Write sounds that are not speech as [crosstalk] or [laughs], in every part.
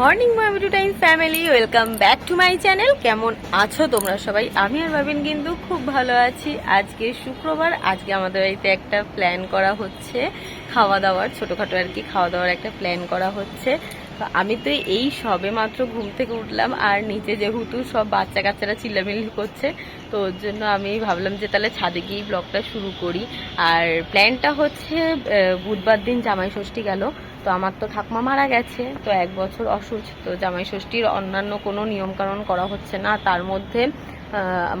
Morning মামি time family, welcome back to my channel. কেমন আছো তোমরা সবাই? আমি আর ভাবিন কিন্তু খুব ভালো আছি। আজকে শুক্রবার, আজকে আমাদের বাড়িতে একটা প্ল্যান করা হচ্ছে। খাওয়া দাওয়ার ছোটোখাটো আর কি খাওয়া দাওয়ার একটা প্ল্যান করা হচ্ছে। আমি তো এই সবে মাত্র ঘুম থেকে উঠলাম, আর নিচে যেহেতু সব বাচ্চা কাচ্চারা চিল্লামিল্লি করছে, তো ওর জন্য আমি ভাবলাম যে তাহলে ছাদে গিয়েই ব্লগটা শুরু করি। আর প্ল্যানটা হচ্ছে বুধবার দিন জামাই ষষ্ঠী গেল। তো আমার তো ঠাকুমা মারা গেছে, তো এক বছর অসুস্থ। তো জামাই ষষ্ঠীর অন্যান্য কোনো নিয়মকানুন করা হচ্ছে না। তার মধ্যে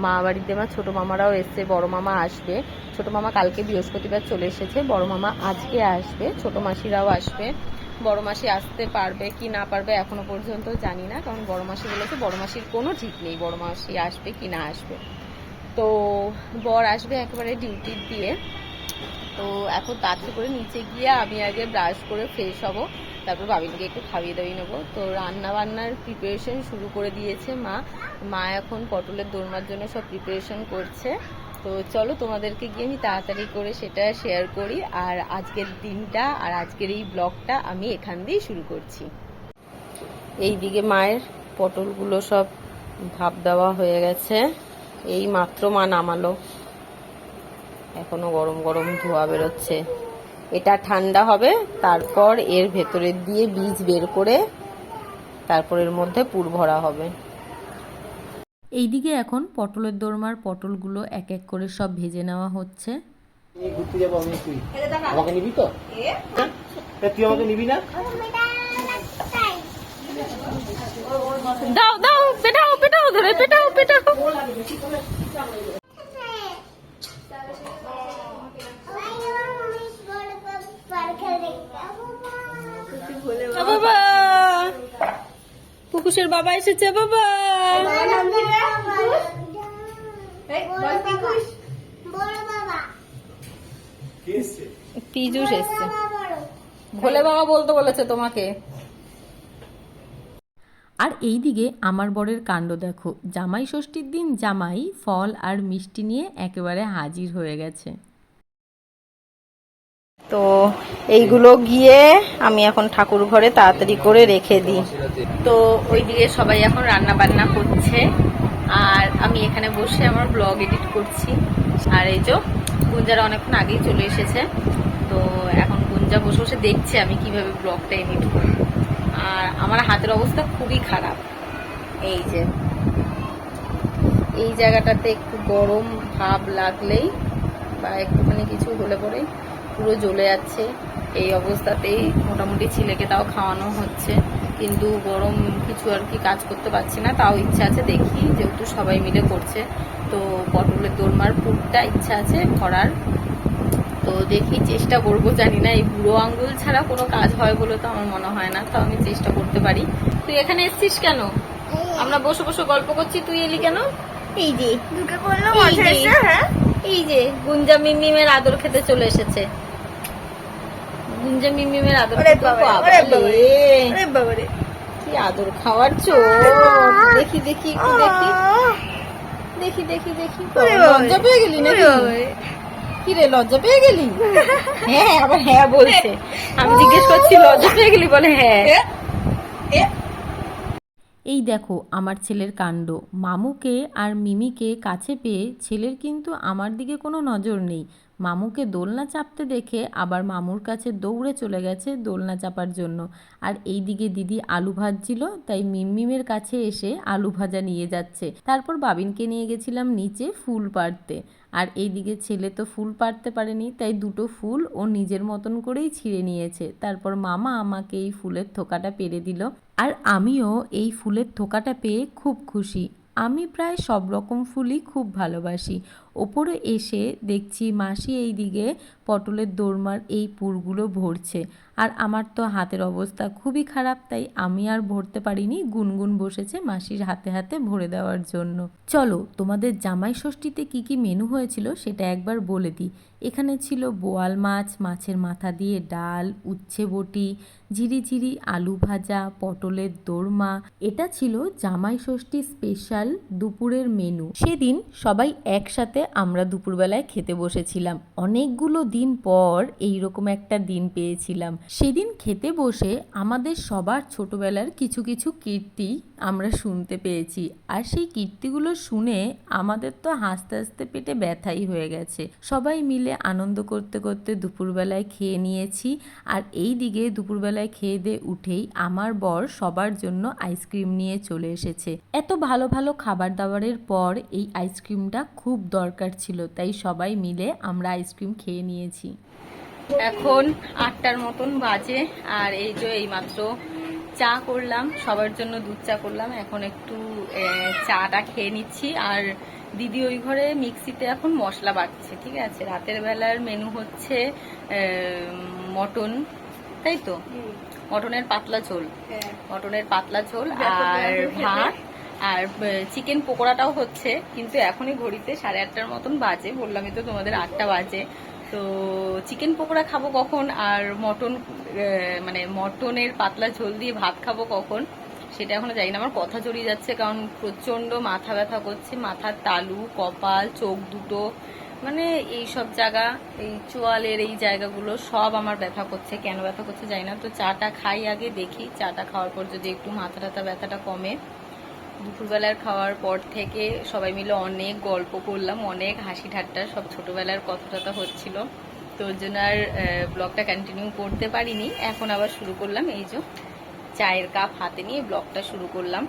মা বাড়িতে আমার ছোটো মামারাও এসছে, বড় মামা আসবে। ছোটো মামা কালকে বৃহস্পতিবার চলে এসেছে, বড় মামা আজকে আসবে, ছোটো মাসিরাও আসবে। বড় মাসি আসতে পারবে কি না পারবে এখনও পর্যন্ত জানি না, কারণ বড় মাসি বলেছে বড় মাসির কোনো ঠিক নেই, বড় মাসি আসবে কি না আসবে। তো বর আসবে একেবারে ডিউটি দিয়ে। তো এখন তাড়াতাড়ি করে নিচে গিয়ে আমি আগে ব্রাশ করে ফ্রেশ হব। তারপর বাবিনকে একটু খাইয়ে দাবিয়ে নেব। তো রান্না বান্নার প্রিপারেশন শুরু করে দিয়েছে মা। মা এখন পটলের দোরমার জন্য সব প্রিপারেশন করছে। তো চলো তোমাদেরকে গিয়ে আমি তাড়াতাড়ি করে সেটা শেয়ার করি। আর আজকের দিনটা আর আজকের এই ব্লগটা আমি এখান দিয়ে শুরু করছি। এই দিকে মায়ের পটলগুলো সব ভাপ দেওয়া হয়ে গেছে। এই মাত্র মা নামালো। এখনও গরম গরম ধোয়া বেরোচ্ছে। এটা ঠান্ডা হবে তারপর এর ভেতরে দিয়ে বীজ বের করে তারপর এর মধ্যে পুর ভরা হবে। এইদিকে এখন পটলের দোরমার পটলগুলো এক এক করে সব ভেজে নেওয়া হচ্ছে। ঘুরতে যাব আমি তুই আমাকে নিবি তো? হ্যাঁ? তুই আমাকে নিবি না? দাও দাও পুকুশের বাবা এসেছে বাবা। পিজুস এসছে? ভোলে বাবা বলতে বলেছে তোমাকে। আর এইদিকে আমার বরের কাণ্ড দেখো। জামাই ষষ্ঠীর দিন জামাই ফল আর মিষ্টি নিয়ে একেবারে হাজির হয়ে গেছে। তো এইগুলো গিয়ে আমি এখন ঠাকুর ঘরে তাড়াতাড়ি করে রেখে দিই। তো ওইদিকে সবাই এখন রান্না বান্না করছে। আর আমি এখানে বসে আমার ব্লগ এডিট করছি। আর এই যে গুঞ্জারা অনেকক্ষণ আগেই চলে এসেছে। তো এখন গুঞ্জা বসে বসে দেখছে আমি কীভাবে ব্লগটা এডিট করি। আর আমার হাতের অবস্থা খুবই খারাপ। এই যে। এই জায়গাটাতে একটু গরম ভাব লাগলেই বা একটুখানি কিছু হলে পরে পুরো জ্বলে যাচ্ছে। এই অবস্থাতেই মোটামুটি ছেলেকে তাও খাওয়ানো হচ্ছে। কিন্তু গরম কিছু আর কি কাজ করতে পারছি না। তাও ইচ্ছা আছে দেখি যেহেতু সবাই মিলে করছে। তো পটলের দোরমার পুরটা ইচ্ছা আছে করার। তো দেখি চেষ্টা করব জানি না এই বুড়ো আঙ্গুল ছাড়া কোনো কাজ হয় বলে তো আমার মনে হয় না। তো আমি চেষ্টা করতে পারি। তুই এখানে এসছিস কেন? আমরা বসে বসে গল্প করছি তুই এলি কেন? এই যে এসে হ্যাঁ? এই যে গুঞ্জা মিমিমের আদর খেতে চলে এসেছে। গুঞ্জা মিমিমের আদর কি আদর খাওয়ার চোখ দেখি দেখি একটু দেখি। দেখি দেখি দেখি। লজ্জা পেয়ে গেলি নাকি? কি রে লজ্জা পেয়ে গেলি? [laughs] হ্যাঁ আবার হ্যাঁ বলছে। আমি জিজ্ঞেস করছি লজ্জা পেয়ে গেলি? বলে হ্যাঁ। এই দেখো আমার ছেলের কাণ্ড। মামুকে আর মিমিকে কাছে পেয়ে ছেলের কিন্তু আমার দিকে কোনো নজর নেই। মামুকে দোলনা চাপতে দেখে আবার মামুর কাছে দৌড়ে চলে গেছে দোলনা চাপার জন্য। আর এই দিকে দিদি আলু ভাজছিল, তাই মিমমিমের কাছে এসে আলু ভাজা নিয়ে যাচ্ছে। তারপর বাবিনকে নিয়ে গেছিলাম নিচে ফুল পাড়তে। আর এইদিকে ছেলে তো ফুল পাড়তে পারেনি, তাই দুটো ফুল ও নিজের মতন করেই ছিঁড়ে নিয়েছে। তারপর মামা আমাকে এই ফুলের থোকাটা পেরে দিল। আর আমিও এই ফুলের থোকাটা পেয়ে খুব খুশি। আমি প্রায় সব রকম ফুলই খুব ভালোবাসি। ওপরে এসে দেখছি মাসি এই দিকে পটলের দোরমার এই পুরগুলো ভরছে। আর আমার তো হাতের অবস্থা খুবই খারাপ, তাই আমি আর ভরতে পারিনি। গুনগুন বসেছে মাসির হাতে হাতে ভরে দেওয়ার জন্য। চলো, তোমাদের জামাই ষষ্ঠীতে কি কি মেনু হয়েছিল সেটা একবার বলে দিই। এখানে ছিল বোয়াল মাছ, মাছের মাথা দিয়ে ডাল, উচ্ছে বটি ঝিরিঝিরি আলু ভাজা, পটলের দোরমা। এটা ছিল জামাই ষষ্ঠী স্পেশাল দুপুরের মেনু। সেদিন সবাই একসাথে আমরা দুপুরবেলায় খেতে বসেছিলাম। অনেকগুলো দিন পর এইরকম একটা দিন পেয়েছিলাম। সেদিন খেতে বসে আমাদের সবার ছোটবেলার কিছু কিছু কীর্তি আমরা শুনতে পেয়েছি। আর সেই কীর্তিগুলো শুনে আমাদের তো হাসতে হাসতে পেটে ব্যথাই হয়ে গেছে। সবাই মিলে আনন্দ করতে করতে দুপুরবেলায় খেয়ে নিয়েছি। আর এই দিকে দুপুরবেলায় খেয়ে দিয়ে উঠেই আমার বর সবার জন্য আইসক্রিম নিয়ে চলে এসেছে। এত ভালো ভালো খাবার দাবারের পর এই আইসক্রিমটা খুব দরকার ছিল, তাই সবাই মিলে আমরা আইসক্রিম খেয়ে নিয়েছি। এখন আটটার মতন বাজে আর এই যে এইমাত্র চা করলাম সবার জন্য দুধ চা করলাম। এখন একটু চাটা খেয়ে নিচ্ছি। আর দিদি ওই ঘরে মিক্সিতে এখন মশলা বাটছে ঠিক আছে? রাতের বেলার মেনু হচ্ছে মটন তাই তো? মটনের পাতলা ঝোল। মটনের পাতলা ঝোল আর ভাত আর চিকেন পকোড়াটাও হচ্ছে। কিন্তু এখনই ঘড়িতে সাড়ে আটটার মতন বাজে। বললামই তো তোমাদের আটটা বাজে। তো চিকেন পকোড়া খাব কখন আর মটন মানে মটনের পাতলা ঝোল দিয়ে ভাত খাব কখন সেটা এখনও জানি না। আমার কথা জড়িয়ে যাচ্ছে কারণ প্রচণ্ড মাথা ব্যথা করছে, মাথার তালু, কপাল, চোখ দুটো মানে এই সব জায়গা, এই চোয়ালের এই জায়গাগুলো সব আমার ব্যথা করছে। কেন ব্যথা করছে জানি না। তো চাটা খাই আগে, দেখি চাটা খাওয়ার পর যদি একটু মাথা টাথা ব্যথাটা কমে দুপুরবেলার খাওয়ার পর থেকে সবাই মিলে অনেক গল্প করলাম, অনেক হাসি ঠাট্টা, সব ছোটবেলার কথা টথা হচ্ছিল। তো ওর জন্য আর ব্লগটা কন্টিনিউ করতে পারিনি। এখন আবার শুরু করলাম। এই যে চায়ের কাপ হাতে নিয়ে ব্লগটা শুরু করলাম।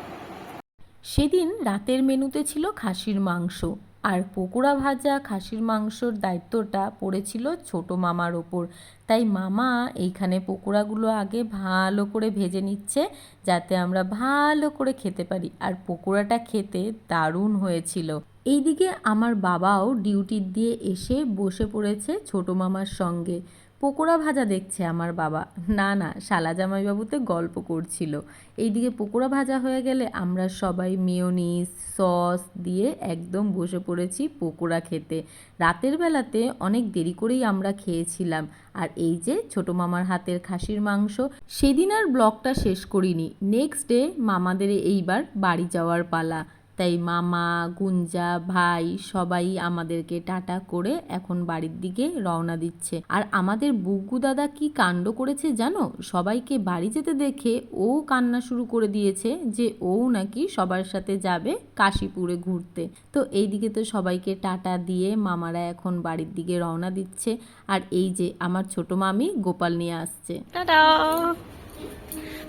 সেদিন রাতের মেনুতে ছিল খাসির মাংস। আর পকোড়া ভাজা খাসির মাংসর দায়িত্বটা পড়েছিল ছোট মামার ওপর। তাই মামা এইখানে পকোড়াগুলো আগে ভালো করে ভেজে নিচ্ছে যাতে আমরা ভালো করে খেতে পারি। আর পকোড়াটা খেতে দারুণ হয়েছিল। এইদিকে আমার বাবাও ডিউটি দিয়ে এসে বসে পড়েছে ছোট মামার সঙ্গে। পকোড়া ভাজা দেখছে আমার বাবা। না না, শালা জামাইবাবুতে গল্প করছিল। এইদিকে পকোড়া ভাজা হয়ে গেলে আমরা সবাই মেয়োনিজ, সস দিয়ে একদম বসে পড়েছি পকোড়া খেতে। রাতের বেলাতে অনেক দেরি করেই আমরা খেয়েছিলাম। আর এই যে ছোট মামার হাতের খাসির মাংস, সেদিন আর ব্লগটা শেষ করিনি। নেক্সট ডে মামাদের এইবার বাড়ি যাওয়ার পালা। তাই মামা, গুঞ্জা, ভাই সবাই আমাদেরকে টাটা করে এখন বাড়ির দিকে রওনা দিচ্ছে। আর আমাদের বুগু দাদা কি কাণ্ড করেছে জানো? সবাইকে বাড়ি যেতে দেখে ও কান্না শুরু করে দিয়েছে যে ও নাকি সবার সাথে যাবে কাশীপুরে ঘুরতে। তো এইদিকে তো সবাইকে টাটা দিয়ে মামারা এখন বাড়ির দিকে রওনা দিচ্ছে। আর এই যে আমার ছোট মামি গোপাল নিয়ে আসছে। টাটা!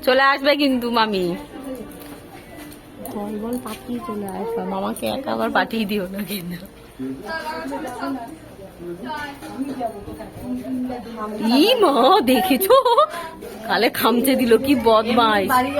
চলে আসবে কিন্তু মামি। বল বল পাঠিয়ে চলে আসবে। মামাকে একা আবার পাঠিয়ে দিও না কিন্তু। ই মা দেখেছ? কালে খামচে দিল কি বদমাই বাড়ি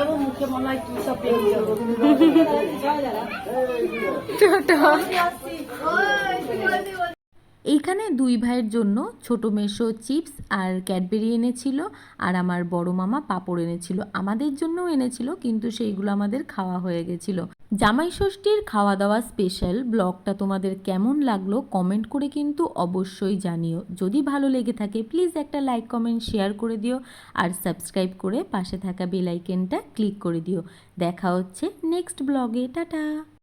এইখানে দুই ভাইয়ের জন্য ছোট মেশো চিপস আর ক্যাডবেরি এনেছিল, আর আমার বড় মামা পাঁপড় এনেছিল। আমাদের জন্যও এনেছিল, কিন্তু সেইগুলো আমাদের খাওয়া হয়ে গেছিল। জামাই ষষ্ঠীর খাওয়া দাওয়া স্পেশাল ব্লগটা তোমাদের কেমন লাগল কমেন্ট করে কিন্তু অবশ্যই জানিও। যদি ভালো লেগে থাকে, প্লিজ একটা লাইক, কমেন্ট, শেয়ার করে দিও, আর সাবস্ক্রাইব করে পাশে থাকা বেলাইকেনটা ক্লিক করে দিও। দেখা হচ্ছে নেক্সট ব্লগে, টাটা!